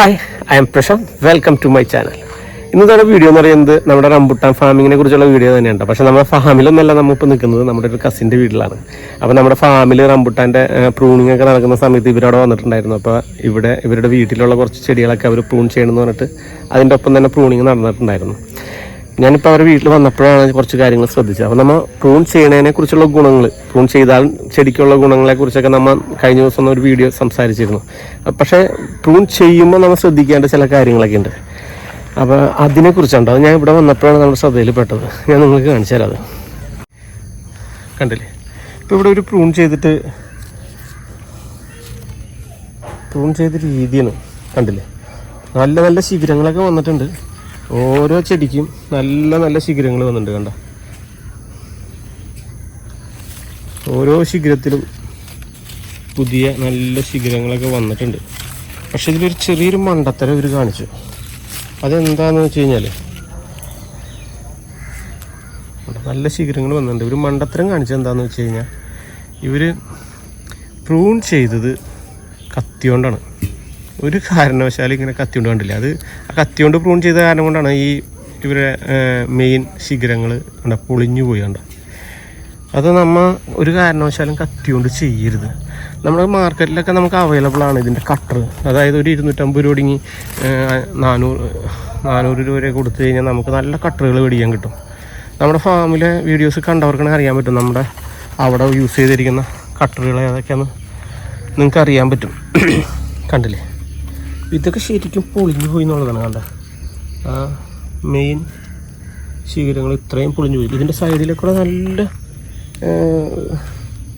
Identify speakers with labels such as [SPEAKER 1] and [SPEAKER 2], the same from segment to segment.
[SPEAKER 1] Hi I'm Prashanth welcome to my channel ഇന്നത്തെ video എന്ന് പറയുന്നത് നമ്മുടെ റംബുട്ടാൻ ഫാമിങ്ങിനെ കുറിച്ചുള്ള വീഡിയോ തന്നെയുണ്ട് പക്ഷേ നമ്മുടെ ഫാമിലൊന്നല്ല നമ്മളിപ്പോൾ നിൽക്കുന്നത്. നമ്മുടെ ഒരു കസിന്റെ വീട്ടിലാണ്. അപ്പോൾ നമ്മുടെ ഫാമിൽ റംബുട്ടാന്റെ പ്രൂണിംഗ് ഒക്കെ നടക്കുന്ന സമയത്ത് ഇവരവിടെ വന്നിട്ടുണ്ടായിരുന്നു. അപ്പോൾ ഇവിടെ ഇവരുടെ വീട്ടിലുള്ള കുറച്ച് ചെടികളൊക്കെ അവർ പ്രൂൺ ചെയ്യണമെന്ന് പറഞ്ഞിട്ട് അതിന്റെ ഒപ്പം തന്നെ പ്രൂണിങ് നടന്നിട്ടുണ്ടായിരുന്നു. ഞാനിപ്പോൾ അവരുടെ വീട്ടിൽ വന്നപ്പോഴാണ് കുറച്ച് കാര്യങ്ങൾ ശ്രദ്ധിച്ചത്. അപ്പോൾ നമ്മൾ പ്രൂൺ ചെയ്യണതിനെ കുറിച്ചുള്ള ഗുണങ്ങൾ പ്രൂൺ ചെയ്താൽ ചെടിക്കുള്ള ഗുണങ്ങളെ കുറിച്ചൊക്കെ നമ്മൾ കഴിഞ്ഞ ദിവസം ഒരു വീഡിയോ സംസാരിച്ചിരുന്നു. പക്ഷേ പ്രൂൺ ചെയ്യുമ്പോൾ നമ്മൾ ശ്രദ്ധിക്കേണ്ട ചില കാര്യങ്ങളൊക്കെ ഉണ്ട് അപ്പോൾ അതിനെക്കുറിച്ചുണ്ട് അത് ഞാൻ ഇവിടെ വന്നപ്പോഴാണ് നമ്മുടെ ശ്രദ്ധയിൽപ്പെട്ടത് ഞാൻ നിങ്ങൾക്ക് കാണിച്ചു തരാം അത്. കണ്ടില്ലേ? ഇപ്പോൾ ഇവിടെ ഒരു പ്രൂൺ ചെയ്തിട്ട് പ്രൂൺ ചെയ്ത രീതിയാണ്. കണ്ടില്ലേ? നല്ല നല്ല ശിഖരങ്ങളൊക്കെ വന്നിട്ടുണ്ട്. ഓരോ ചെടിക്കും നല്ല നല്ല ശിഖരങ്ങൾ വന്നിട്ടുണ്ട് കണ്ട? ഓരോ ശിഖരത്തിലും പുതിയ നല്ല ശിഖരങ്ങളൊക്കെ വന്നിട്ടുണ്ട്. പക്ഷെ ഇതിലൊരു ചെറിയൊരു മണ്ടത്തരം ഇവർ കാണിച്ചു. അതെന്താണെന്ന് വെച്ച് കഴിഞ്ഞാൽ നല്ല ശിഖരങ്ങൾ വന്നിട്ടുണ്ട്. ഇവർ മണ്ടത്തരം കാണിച്ചത് എന്താണെന്ന് വെച്ച് കഴിഞ്ഞാൽ ഇവർ പ്രൂൺ ചെയ്തത് കത്തിയോണ്ടാണ്. ഒരു കാരണവശാലും ഇങ്ങനെ കത്തി കൊണ്ട് കണ്ടില്ല. അത് ആ കത്തി കൊണ്ട് പ്രൂൺ ചെയ്ത കാരണം കൊണ്ടാണ് ഈ ഇവരെ മെയിൻ ശിഖരങ്ങൾ കണ്ട പൊളിഞ്ഞു പോയി കണ്ട. അത് നമ്മൾ ഒരു കാരണവശാലും കത്തി കൊണ്ട് ചെയ്യരുത്. നമ്മുടെ മാർക്കറ്റിലൊക്കെ നമുക്ക് അവൈലബിൾ ആണ് ഇതിന്റെ കട്ടർ അതായത് ഒരു ഇരുന്നൂറ്റമ്പത് രൂപ ഒടുങ്ങി നാനൂറ് നാനൂറ് രൂപ വരെ കൊടുത്തു കഴിഞ്ഞാൽ നമുക്ക് നല്ല കട്ടറുകൾ മേടിക്കാൻ കിട്ടും. നമ്മുടെ ഫാമിലെ വീഡിയോസ് കണ്ടവർക്കാണെങ്കിൽ അറിയാൻ പറ്റും. നമ്മുടെ അവിടെ യൂസ് ചെയ്തിരിക്കുന്ന കട്ടറുകൾ ഏതൊക്കെയാണെന്ന് നിങ്ങൾക്ക് അറിയാൻ പറ്റും. കണ്ടില്ലേ? ഇതൊക്കെ ശരിക്കും പൊളിഞ്ഞു പോയി എന്നുള്ളതാണ് കണ്ട? ആ മെയിൻ ശിഖരങ്ങൾ ഇത്രയും പൊളിഞ്ഞു പോയി. ഇതിന്റെ സൈഡിലൊക്കെ നല്ല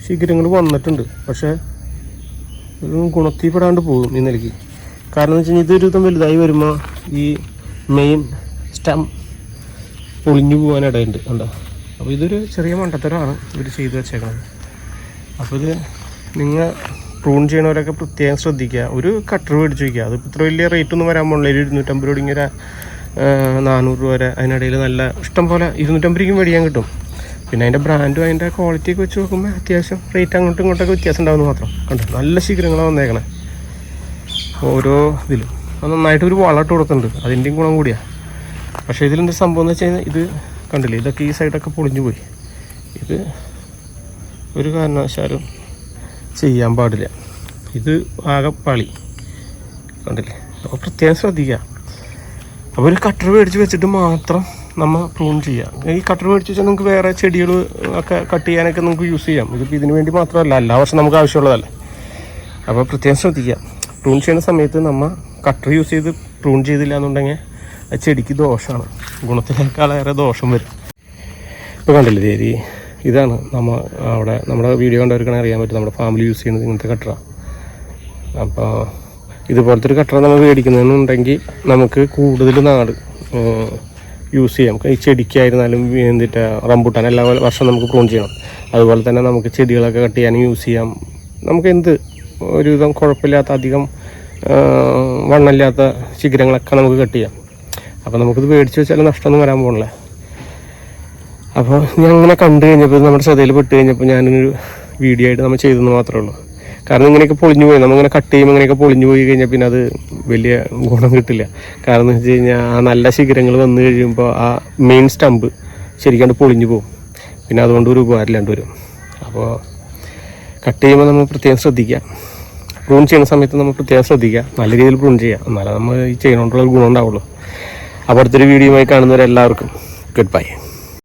[SPEAKER 1] ശിഖരങ്ങൾ വന്നിട്ടുണ്ട്. പക്ഷേ ഇതൊന്നും ഗുണത്തിൽപ്പെടാണ്ട് പോകും ഈ നിലയ്ക്ക്. കാരണം എന്ന് വെച്ച് കഴിഞ്ഞാൽ ഇതൊരു വലുതായി വരുമ്പോൾ ഈ മെയിൻ സ്റ്റം പൊളിഞ്ഞു പോകാനിടയുണ്ട് കണ്ടോ? അപ്പോൾ ഇതൊരു ചെറിയ മണ്ടത്തരമാണ് ഇവർ ചെയ്തു വെച്ചേക്കുന്നത് അപ്പോൾ ഇത് നിങ്ങൾ പ്രൂൺ ചെയ്യണവരൊക്കെ പ്രത്യേകം ശ്രദ്ധിക്കുക. ഒരു കട്ടർ മേടിച്ച് വയ്ക്കുക അത് ഇത്ര വലിയ റേറ്റ് ഒന്നും വരാൻ പോകുന്നില്ല ഒരു ഇരുന്നൂറ്റമ്പത് രൂപ ഇങ്ങനെ നാനൂറ് രൂപ വരെ അതിനിടയിൽ നല്ല ഇഷ്ടം പോലെ ഇരുന്നൂറ്റമ്പത് രൂപയ്ക്ക് മേടിക്കാൻ കിട്ടും. പിന്നെ അതിന്റെ ബ്രാൻഡും അതിന്റെ ക്വാളിറ്റിയൊക്കെ വെച്ച് നോക്കുമ്പോൾ അത്യാവശ്യം റേറ്റ് അങ്ങോട്ടും ഇങ്ങോട്ടൊക്കെ വ്യത്യാസം ഉണ്ടാകുന്നു മാത്രം. കണ്ടോ? നല്ല ശീഘ്രങ്ങളാണ് വന്നേക്കണേ. ഓരോ ഇതിലും. നന്നായിട്ട് ഒരു വളമിട്ട് കൊടുക്കുന്നുണ്ട്. അതിന്റെയും ഗുണം കൂടിയാണ് പക്ഷേ ഇതിലെന്താ സംഭവം എന്ന് വെച്ച് കഴിഞ്ഞാൽ ഇത് കണ്ടില്ലേ? ഇതൊക്കെ ഈ സൈഡൊക്കെ പൊളിഞ്ഞു പോയി. ഇത് ഒരു കാരണവശാലും ചെയ്യാൻ പാടില്ല. ഇത് ആകെ പളി. കണ്ടില്ലേ? അപ്പോൾ പ്രത്യേകം ശ്രദ്ധിക്കുക അപ്പോൾ ഒരു കട്ടർ മേടിച്ച് വെച്ചിട്ട് മാത്രം നമ്മൾ പ്രൂൺ ചെയ്യുക ഈ കട്ടർ മേടിച്ച് വെച്ചാൽ നിങ്ങൾക്ക് വേറെ ചെടികൾ ഒക്കെ കട്ട് ചെയ്യാനൊക്കെ നിങ്ങൾക്ക് യൂസ് ചെയ്യാം. ഇതിപ്പോൾ ഇതിന് വേണ്ടി മാത്രമല്ല എല്ലാ വർഷം നമുക്ക് ആവശ്യമുള്ളതല്ല. അപ്പോൾ പ്രത്യേകം ശ്രദ്ധിക്കുക പ്രൂൺ ചെയ്യുന്ന സമയത്ത് നമ്മൾ കട്ടർ യൂസ് ചെയ്ത് പ്രൂൺ ചെയ്തില്ല എന്നുണ്ടെങ്കിൽ ചെടിക്ക് ദോഷമാണ് ഗുണത്തിനേക്കാളേറെ ദോഷം വരും. ഇപ്പോൾ കണ്ടില്ലേ ദേരി ഇതാണ് നമ്മൾ അവിടെ നമ്മുടെ വീഡിയോ കണ്ടവർക്കാണ് അറിയാൻ പറ്റും നമ്മുടെ ഫാമിലി യൂസ് ചെയ്യുന്നത് ഇങ്ങനത്തെ കട്ടറാണ് അപ്പോൾ ഇതുപോലത്തെ ഒരു കട്ടറ നമ്മൾ മേടിക്കുന്നതെന്നുണ്ടെങ്കിൽ നമുക്ക് കൂടുതൽ നാട് യൂസ് ചെയ്യാം. ഈ ചെടിക്കായിരുന്നാലും എന്നിട്ട് റംബൂട്ടാൻ എല്ലാ വർഷം നമുക്ക് പ്രൂൺ ചെയ്യണം. അതുപോലെ തന്നെ നമുക്ക് ചെടികളൊക്കെ കട്ട് ചെയ്യാനും യൂസ് ചെയ്യാം. നമുക്ക് എന്ത് ഒരുവിധം കുഴപ്പമില്ലാത്ത അധികം വണ്ണമില്ലാത്ത ശിഖരങ്ങളൊക്കെ നമുക്ക് കട്ട് ചെയ്യാം. അപ്പോൾ നമുക്കിത് മേടിച്ച് വെച്ചാൽ നഷ്ടമൊന്നും വരാൻ പോകണില്ല അപ്പോൾ ഞാൻ അങ്ങനെ കണ്ടു കഴിഞ്ഞപ്പോൾ നമ്മുടെ ശ്രദ്ധയിൽ പെട്ട് കഴിഞ്ഞപ്പോൾ ഞാനൊരു വീഡിയോ ആയിട്ട് നമ്മൾ ചെയ്തെന്ന് മാത്രമേ ഉള്ളൂ. കാരണം ഇങ്ങനെയൊക്കെ പൊളിഞ്ഞു പോയി. നമ്മളിങ്ങനെ കട്ട് ചെയ്യുമ്പോൾ ഇങ്ങനെയൊക്കെ പൊളിഞ്ഞു പോയി കഴിഞ്ഞാൽ പിന്നെ അത് വലിയ ഗുണം കിട്ടില്ല. കാരണം എന്ന് വെച്ച് കഴിഞ്ഞാൽ ആ നല്ല ശിഖരങ്ങൾ വന്നു കഴിയുമ്പോൾ ആ മെയിൻ സ്റ്റമ്പ് ശരിക്കാണ്ട് പൊളിഞ്ഞു പോകും. പിന്നെ അതുകൊണ്ട് ഒരു ഉപകാരമില്ലാണ്ട് വരും. അപ്പോൾ കട്ട് ചെയ്യുമ്പോൾ നമ്മൾ പ്രത്യേകം ശ്രദ്ധിക്കുക. പ്രൂൺ ചെയ്യുന്ന സമയത്ത് നമ്മൾ പ്രത്യേകം ശ്രദ്ധിക്കുക. നല്ല രീതിയിൽ പ്രൂൺ ചെയ്യുക. എന്നാലേ നമ്മൾ ഈ ചെയ്യണോണ്ടുള്ള ഒരു ഗുണം ഉണ്ടാവുള്ളൂ. അപ്പോൾ അടുത്തൊരു വീഡിയോയുമായി കാണുന്നവരെല്ലാവർക്കും ഗുഡ് ബൈ